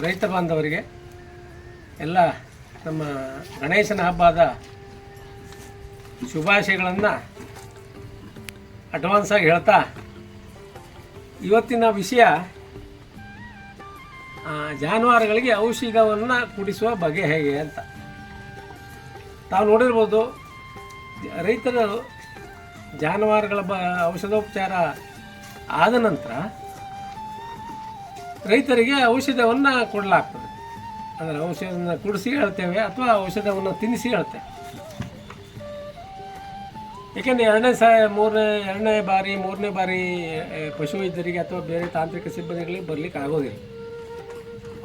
ರೈತ ಬಾಂಧವರಿಗೆ ಎಲ್ಲ ನಮ್ಮ ಗಣೇಶನ ಹಬ್ಬದ ಶುಭಾಶಯಗಳನ್ನು ಅಡ್ವಾನ್ಸ್ ಆಗಿ ಹೇಳ್ತಾ, ಇವತ್ತಿನ ವಿಷಯ ಜಾನುವಾರುಗಳಿಗೆ ಔಷಧವನ್ನು ಕುಡಿಸುವ ಬಗೆ ಹೇಗೆ ಅಂತ. ತಾವು ನೋಡಿರ್ಬೋದು, ರೈತರು ಜಾನುವಾರುಗಳ ಬ, ಔಷಧೋಪಚಾರ ಆದ ನಂತರ ರೈತರಿಗೆ ಔಷಧವನ್ನು ಕೊಡಲಾಗ್ತದೆ. ಅಂದರೆ ಔಷಧವನ್ನು ಕುಡಿಸಿ ಹೇಳ್ತೇವೆ ಅಥವಾ ಔಷಧವನ್ನು ತಿನ್ನಿಸಿ ಹೇಳ್ತೇವೆ. ಏಕೆಂದರೆ ಎರಡನೇ ಸ, ಮೂರನೇ, ಎರಡನೇ ಬಾರಿ, ಮೂರನೇ ಬಾರಿ ಪಶು ವೈದ್ಯರಿಗೆ ಅಥವಾ ಬೇರೆ ತಾಂತ್ರಿಕ ಸಿಬ್ಬಂದಿಗಳಿಗೆ ಬರಲಿಕ್ಕೆ ಆಗೋದಿಲ್ಲ.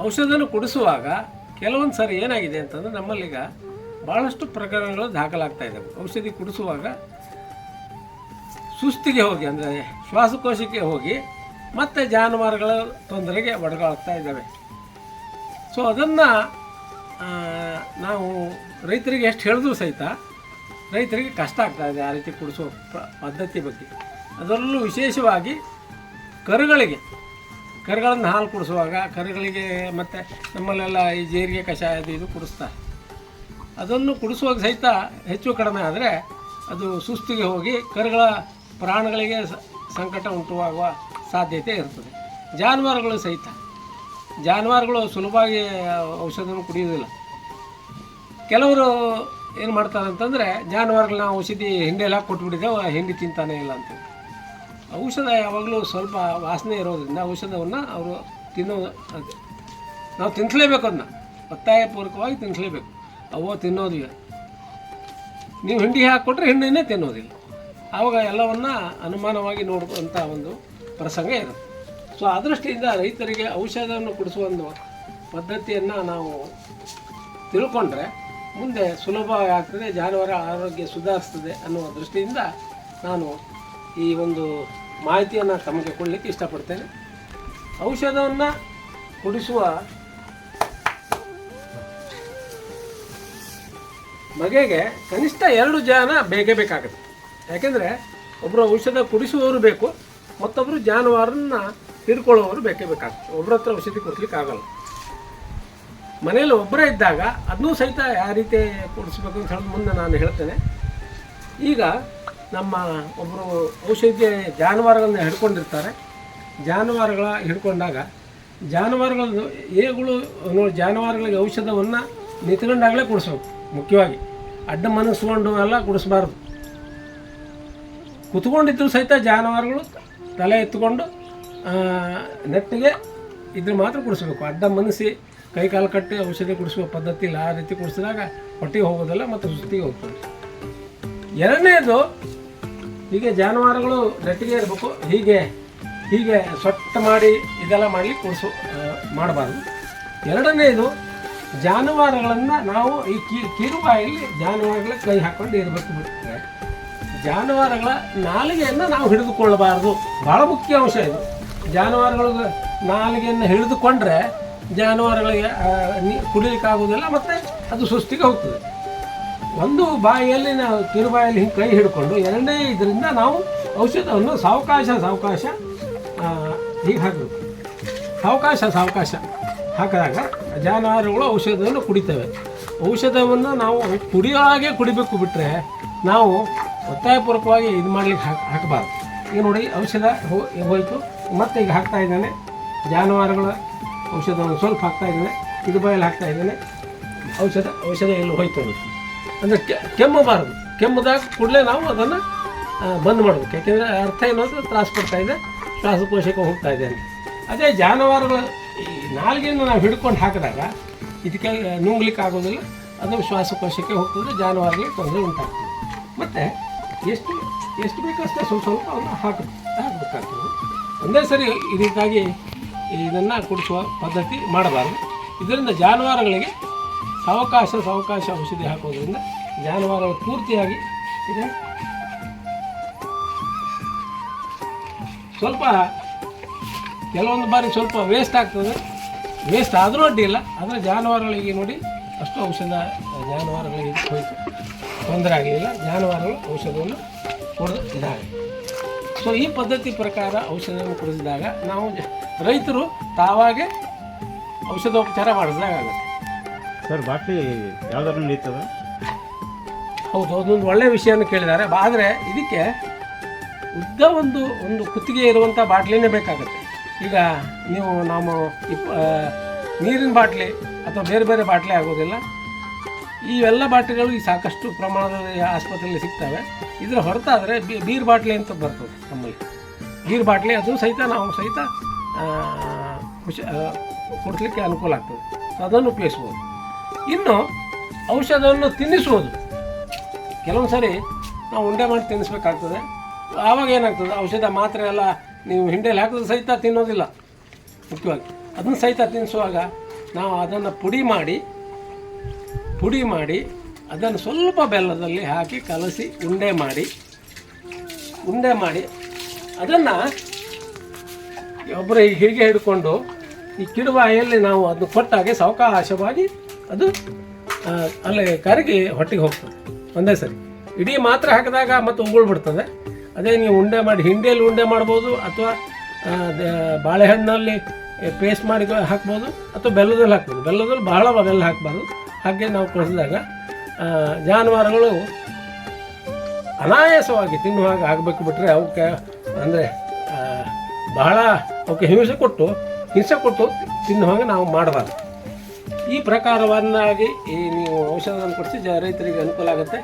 ಔಷಧನ ಕುಡಿಸುವಾಗ ಕೆಲವೊಂದು ಸಾರಿ ಏನಾಗಿದೆ ಅಂತಂದರೆ ನಮ್ಮಲ್ಲಿಗ ಭಾಳಷ್ಟು ಪ್ರಕರಣಗಳು ದಾಖಲಾಗ್ತಾ ಇದ್ದಾವೆ ಔಷಧಿ ಕುಡಿಸುವಾಗ ಸುಸ್ತಿಗೆ ಹೋಗಿ, ಅಂದರೆ ಶ್ವಾಸಕೋಶಕ್ಕೆ ಹೋಗಿ ಮತ್ತೆ ಜಾನುವಾರುಗಳ ತೊಂದರೆಗೆ ಒಡಗಾಡ್ತಾ ಇದ್ದಾವೆ. ಸೊ ಅದನ್ನು ನಾವು ರೈತರಿಗೆ ಎಷ್ಟು ಹೇಳಿದ್ರು ಸಹಿತ ರೈತರಿಗೆ ಕಷ್ಟ ಆಗ್ತಾ ಇದೆ ಆ ರೀತಿ ಕುಡಿಸೋ ಪದ್ಧತಿ ಬಗ್ಗೆ. ಅದರಲ್ಲೂ ವಿಶೇಷವಾಗಿ ಕರುಗಳಿಗೆ, ಕರುಗಳನ್ನು ಹಾಲು ಕುಡಿಸುವಾಗ ಕರುಗಳಿಗೆ ಮತ್ತು ನಮ್ಮಲ್ಲೆಲ್ಲ ಈ ಜೀರಿಗೆ ಕಷಾಯ ಅದು ಇದು ಕುಡಿಸ್ತಾರೆ. ಅದನ್ನು ಕುಡಿಸುವಾಗ ಸಹಿತ ಹೆಚ್ಚು ಕಡಿಮೆ ಆದರೆ ಅದು ಸುಸ್ತಿಗೆ ಹೋಗಿ ಕರುಗಳ ಪ್ರಾಣಗಳಿಗೆ ಸಂಕಟ ಉಂಟುವಾಗುವ ಸಾಧ್ಯತೆ ಇರ್ತದೆ. ಜಾನುವಾರುಗಳು ಸಹಿತ. ಜಾನುವಾರುಗಳು ಸುಲಭವಾಗಿ ಔಷಧವನ್ನು ಕುಡಿಯೋದಿಲ್ಲ ಕೆಲವರು ಏನು ಮಾಡ್ತಾರೆ ಅಂತಂದರೆ ಜಾನುವಾರುಗಳನ್ನ ಔಷಧಿ ಹಿಂಡೆಲ್ಲ ಕೊಟ್ಬಿಟ್ಟಿದ್ದೇವೆ ಹಿಂಡಿ ತಿಂತಾನೆ ಇಲ್ಲ ಅಂತ ಔಷಧ ಯಾವಾಗಲೂ ಸ್ವಲ್ಪ ವಾಸನೆ ಇರೋದ್ರಿಂದ ಔಷಧವನ್ನು ಅವರು ತಿನ್ನೋ ನಾವು ತಿನ್ನಿಸ್ಲೇಬೇಕು ಅದನ್ನ ಒತ್ತಾಯಪೂರ್ವಕವಾಗಿ ತಿನ್ನಿಸ್ಲೇಬೇಕು ಅವು ತಿನ್ನೋದಿಲ್ಲ. ನೀವು ಹಿಂಡಿ ಹಾಕ್ಕೊಟ್ರೆ ಹಿಂಡಿನೇ ತಿನ್ನೋದಿಲ್ಲ. ಆವಾಗ ಎಲ್ಲವನ್ನ ಅನುಮಾನವಾಗಿ ನೋಡುವಂಥ ಒಂದು ಪ್ರಸಂಗ ಇದು. ಸೊ ಆ ದೃಷ್ಟಿಯಿಂದ ರೈತರಿಗೆ ಔಷಧವನ್ನು ಕೊಡಿಸುವ ಒಂದು ಪದ್ಧತಿಯನ್ನು ನಾವು ತಿಳ್ಕೊಂಡ್ರೆ ಮುಂದೆ ಸುಲಭ ಆಗ್ತದೆ, ಜಾನುವಾರು ಆರೋಗ್ಯ ಸುಧಾರಿಸ್ತದೆ ಅನ್ನುವ ದೃಷ್ಟಿಯಿಂದ ನಾನು ಈ ಒಂದು ಮಾಹಿತಿಯನ್ನು ತಮಗೆ ಕೊಡಲಿಕ್ಕೆ ಇಷ್ಟಪಡ್ತೇನೆ. ಔಷಧವನ್ನು ಕುಡಿಸುವ ಬಗೆಗೆ ಕನಿಷ್ಠ ಎರಡು ಜನ ಬೇಕೇ ಬೇಕಾಗುತ್ತೆ. ಯಾಕೆಂದರೆ ಒಬ್ಬರು ಔಷಧ ಕುಡಿಸುವವರು ಬೇಕು ಮತ್ತೊಬ್ಬರು ಜಾನುವಾರನ್ನ ಹಿಡ್ಕೊಳ್ಳೋರು ಬೇಕೇ ಬೇಕಾಗ್ತದೆ. ಒಬ್ಬರ ಹತ್ರ ಔಷಧಿ ಕೊಡ್ಲಿಕ್ಕೆ ಆಗಲ್ಲ ಮನೆಯಲ್ಲಿ ಒಬ್ಬರೇ ಇದ್ದಾಗ ಅದನ್ನೂ ಸಹಿತ ಯಾವ ರೀತಿ ಕೊಡಿಸ್ಬೇಕು ಅಂತ ಹೇಳಿ ಮುಂದೆ ನಾನು ಹೇಳ್ತೇನೆ. ಈಗ ನಮ್ಮ ಒಬ್ಬರು ಔಷಧಿ ಜಾನುವಾರುಗಳನ್ನ ಹಿಡ್ಕೊಂಡಿರ್ತಾರೆ. ಜಾನುವಾರುಗಳ ಹಿಡ್ಕೊಂಡಾಗ ಜಾನುವಾರುಗಳನ್ನು ಏಗಳು ನೋಡಿ ಜಾನುವಾರುಗಳಿಗೆ ಔಷಧವನ್ನು ನಿಂತ್ಕೊಂಡಾಗಲೇ ಕುಡಿಸ್ಬೇಕು, ಮುಖ್ಯವಾಗಿ ಅಡ್ಡ ಮನಸ್ಕೊಂಡು ಎಲ್ಲ ಕುಡಿಸ್ಬಾರ್ದು. ಕುತ್ಕೊಂಡಿದ್ರು ಸಹಿತ ಜಾನುವಾರುಗಳು ತಲೆ ಎತ್ತುಕೊಂಡು ಆ, ನೆಟ್ಟಿಗೆ ಇದ್ರೆ ಮಾತ್ರ ಕುಡಿಸ್ಬೇಕು. ಅಡ್ಡ ಮನಸ್ಸಿ ಕೈ ಕಾಲು ಕಟ್ಟಿ ಔಷಧಿ ಕುಡಿಸುವ ಪದ್ಧತಿ ಇಲ್ಲ. ಆ ರೀತಿ ಕುಡಿಸಿದಾಗ ಹೊಟ್ಟೆಗೆ ಹೋಗೋದಲ್ಲ ಮತ್ತು ಸುಸ್ತಿಗೆ ಹೋಗ್ತದೆ. ಎರಡನೇದು ಹೀಗೆ ಜಾನುವಾರುಗಳು ನೆಟ್ಟಿಗೆ ಇರಬೇಕು. ಹೀಗೆ ಹೀಗೆ ಸೊಟ್ಟ ಮಾಡಿ ಇದೆಲ್ಲ ಮಾಡಲಿಕ್ಕೆ ಕುಡಿಸು ಮಾಡಬಾರ್ದು. ಎರಡನೇದು ಜಾನುವಾರುಗಳನ್ನು ನಾವು ಈ ಕಿರುಬಾಯಲ್ಲಿ ಜಾನುವಾರುಗಳ ಕೈ ಹಾಕ್ಕೊಂಡು ಇರಬೇಕು ಜಾನುವಾರುಗಳ ನಾಲಿಗೆಯನ್ನು ನಾವು ಹಿಡಿದುಕೊಳ್ಳಬಾರದು. ಭಾಳ ಮುಖ್ಯ ಅಂಶ ಇದು. ಜಾನುವಾರುಗಳ ನಾಲಿಗೆಯನ್ನು ಹಿಡಿದುಕೊಂಡ್ರೆ ಜಾನುವಾರುಗಳಿಗೆ ನೀ- ಮತ್ತು ಅದು ಸುಸ್ತಿಗೆ ಹೋಗ್ತದೆ. ಒಂದು ಬಾಯಿಯಲ್ಲಿ ನಾವು ಕಿರುಬಾಯಲ್ಲಿ ಹಿಂಗೆ ಕೈ ಹಿಡ್ಕೊಂಡು ಎರಡನೇ ಇದರಿಂದ ನಾವು ಔಷಧವನ್ನು ಸಾವಕಾಶ ಸಾವಕಾಶ ಹೀಗೆ ಹಾಕಬೇಕು. ಸಾವಕಾಶ ಸಾವಕಾಶ ಹಾಕಿದಾಗ ಜಾನುವಾರುಗಳು ಔಷಧವನ್ನು ಕುಡಿತವೆ. ಔಷಧವನ್ನು ನಾವು ಕುಡಿಯೋ ಹಾಗೆ ಕುಡಿಬೇಕು ಬಿಟ್ಟರೆ ನಾವು ಒತ್ತಾಯಪೂರ್ವಕವಾಗಿ ಇದು ಮಾಡ್ಲಿಕ್ಕೆ ಹಾಕಿ ಹಾಕಬಾರ್ದು. ಈಗ ನೋಡಿ, ಔಷಧ ಹೋಯಿತು. ಮತ್ತೆ ಈಗ ಹಾಕ್ತಾ ಇದ್ದಾನೆ. ಜಾನುವಾರುಗಳ ಔಷಧವನ್ನು ಸ್ವಲ್ಪ ಹಾಕ್ತಾ ಇದ್ದಾನೆ. ಇದು ಬಾಯಲ್ಲಿ ಹಾಕ್ತಾ ಇದ್ದಾನೆ. ಔಷಧ ಔಷಧ ಎಲ್ಲಿ ಹೋಯ್ತು ಅಂದರೆ ಕೆಮ್ಮಬಾರದು ಕೆಮ್ಮದಾಗ ಕೂಡಲೇ ನಾವು ಅದನ್ನು ಬಂದ್ ಮಾಡಬೇಕು. ಯಾಕೆಂದರೆ ಅರ್ಥ ಏನು ಅಂದರೆ ತ್ರಾಸು ಕೊಡ್ತಾ ಇದೆ. ಶ್ವಾಸಕೋಶಕ್ಕೆ ಹೋಗ್ತಾ ಇದೆ ಅಂತ. ಅದೇ ಜಾನುವಾರುಗಳ ಈ ನಾಲ್ಗೆಯನ್ನು ನಾವು ಹಿಡ್ಕೊಂಡು ಹಾಕಿದಾಗ ಇದಕ್ಕೆ ನುಂಗ್ಲಿಕ್ಕೆ ಆಗೋದಿಲ್ಲ. ಅದು ಶ್ವಾಸಕೋಶಕ್ಕೆ ಹೋಗ್ತದೆ, ಜಾನುವಾರುಗಳಿಗೆ ತೊಂದರೆ ಉಂಟಾಗ್ತದೆ. ಮತ್ತು ಎಷ್ಟು ಎಷ್ಟು ಬೇಕಷ್ಟೇ ಸ್ವಲ್ಪ ಸ್ವಲ್ಪ ಅವನ್ನ ಹಾಕ, ಹಾಕಬೇಕಾಗ್ತದೆ. ಒಂದೇ ಸರಿ ಈ ರೀತಿಯಾಗಿ ಇದನ್ನು ಕುಡಿಸುವ ಪದ್ಧತಿ ಮಾಡಬಾರ್ದು. ಇದರಿಂದ ಜಾನುವಾರುಗಳಿಗೆ ಸಾವಕಾಶ ಸಾವಕಾಶ ಔಷಧಿ ಹಾಕೋದ್ರಿಂದ ಜಾನುವಾರು ಪೂರ್ತಿಯಾಗಿ ಇದೆ. ಸ್ವಲ್ಪ ಕೆಲವೊಂದು ಬಾರಿ ಸ್ವಲ್ಪ ವೇಸ್ಟ್ ಆಗ್ತದೆ. ವೇಸ್ಟ್ ಆದರೂ ಅಡ್ಡಿಲ್ಲ ಆದರೆ ಜಾನುವಾರುಗಳಿಗೆ ನೋಡಿ ಅಷ್ಟು ಔಷಧ, ಜಾನುವಾರುಗಳಿಗೆ ಹೋಯಿತು. ತೊಂದರೆ ಆಗಲಿಲ್ಲ ಜಾನುವಾರುಗಳು ಔಷಧವನ್ನು ಕೊಡಿಸಿದ್ದಾರೆ ಸೊ ಈ ಪದ್ಧತಿ ಪ್ರಕಾರ ಔಷಧವನ್ನು ಕುಡಿಸಿದಾಗ ನಾವು ರೈತರು ತಾವಾಗೆ ಔಷಧೋಪಚಾರ ಮಾಡಿಸಿದಾಗ ಆಗುತ್ತೆ. ಸರ್ ಬಾಟ್ಲಿ ಯಾವ್ದಾದ್ರು ನಡೀತದೆ? ಹೌದು ಅದೊಂದು ಒಳ್ಳೆಯ ವಿಷಯನ ಕೇಳಿದ್ದಾರೆ. ಆದರೆ ಇದಕ್ಕೆ ಉದ್ದ ಒಂದು ಒಂದು ಕುತ್ತಿಗೆ ಇರುವಂಥ ಬಾಟ್ಲಿನೇ ಬೇಕಾಗುತ್ತೆ. ಈಗ ನೀವು ನಾವು ಇಪ್ಪ ನೀರಿನ ಬಾಟ್ಲಿ ಅಥವಾ ಬೇರೆ ಬೇರೆ ಬಾಟ್ಲಿ ಆಗೋದಿಲ್ಲ. ಇವೆಲ್ಲ ಬಾಟ್ಲಿಗಳು ಈ ಸಾಕಷ್ಟು ಪ್ರಮಾಣದಲ್ಲಿ ಆಸ್ಪತ್ರೆಯಲ್ಲಿ ಸಿಗ್ತವೆ. ಇದರ ಹೊರತಾದರೆ ಬೀರ್ ಬಾಟ್ಲಿ ಅಂತ ಬರ್ತದೆ ನಮ್ಮಲ್ಲಿ. ಬೀರ್ ಬಾಟ್ಲಿ ಅದು ಸಹಿತ ನಾವು ಸಹಿತ ಖುಷಿ ಕೊಡಲಿಕ್ಕೆ ಅನುಕೂಲ ಆಗ್ತದೆ. ಅದನ್ನು ಉಪಯೋಗಿಸ್ಬೋದು. ಇನ್ನು ಔಷಧವನ್ನು ತಿನ್ನಿಸುವುದು. ಕೆಲವೊಂದು ಸರಿ ನಾವು ಉಂಡೆ ಮಾಡಿ ತಿನ್ನಿಸ್ಬೇಕಾಗ್ತದೆ. ಆವಾಗ ಏನಾಗ್ತದೆ, ಔಷಧ ಮಾತ್ರೆ ಎಲ್ಲ ನೀವು ಹಿಂಡೆಯಲ್ಲಿ ಹಾಕಿದ್ರೆ ಸಹಿತ ತಿನ್ನೋದಿಲ್ಲ. ಮುಖ್ಯವಾಗಿ. ಅದನ್ನು ಸಹಿತ ತಿನ್ನಿಸುವಾಗ ನಾವು ಅದನ್ನು ಪುಡಿ ಮಾಡಿ ಪುಡಿ ಮಾಡಿ, ಅದನ್ನು ಸ್ವಲ್ಪ ಬೆಲ್ಲದಲ್ಲಿ ಹಾಕಿ ಕಲಸಿ ಉಂಡೆ ಮಾಡಿ. ಉಂಡೆ ಮಾಡಿ. ಅದನ್ನು ಒಬ್ಬರು ಹೀಗೆ ಹಿಡ್ಕೊಂಡು ಈ ಕಿಡುಬಾಯಲ್ಲಿ ನಾವು ಅದನ್ನು ಕೊಟ್ಟಾಗೆ ಸಾವಕಾಶವಾಗಿ ಅದು ಅಲ್ಲಿ ಕರಗಿ ಹೊಟ್ಟೆಗೆ ಹೋಗ್ತದೆ. ಒಂದೇ ಸರಿ. ಇಡೀ ಮಾತ್ರ ಹಾಕಿದಾಗ ಮತ್ತೆ ಉಗುಳ್ಬಿಡ್ತದೆ ಅದೇ ನೀವು ಉಂಡೆ ಮಾಡಿ, ಹಿಂಡಿಯಲ್ಲಿ ಉಂಡೆ ಮಾಡ್ಬೋದು ಅಥವಾ ಬಾಳೆಹಣ್ಣಲ್ಲಿ ಪೇಸ್ಟ್ ಮಾಡಿ ಹಾಕ್ಬೋದು ಅಥವಾ ಬೆಲ್ಲದಲ್ಲಿ ಹಾಕ್ಬೋದು. ಬೆಲ್ಲದಲ್ಲಿ ಬಹಳ ಬೆಲ್ಲ ಹಾಕಬಾರ್ದು. ಹಾಗೆ ನಾವು ಕಳಿಸಿದಾಗ ಜಾನುವಾರುಗಳು ಅನಾಯಾಸವಾಗಿ ತಿನ್ನುವಾಗ ಆಗಬೇಕು ಬಿಟ್ಟರೆ ಅವಕ್ಕೆ ಅಂದರೆ ಬಹಳ ಅವಕ್ಕೆ ಹಿಂಸೆ ಕೊಟ್ಟು ಹಿಂಸೆ ಕೊಟ್ಟು ತಿನ್ನುವಾಗ ನಾವು ಮಾಡಬಾರ್ದು. ಈ ಪ್ರಕಾರವನ್ನಾಗಿ ಈ ನೀವು ಔಷಧವನ್ನು ಕೊಡಿಸಿ ಜ ರೈತರಿಗೆ ಅನುಕೂಲ ಆಗುತ್ತೆ.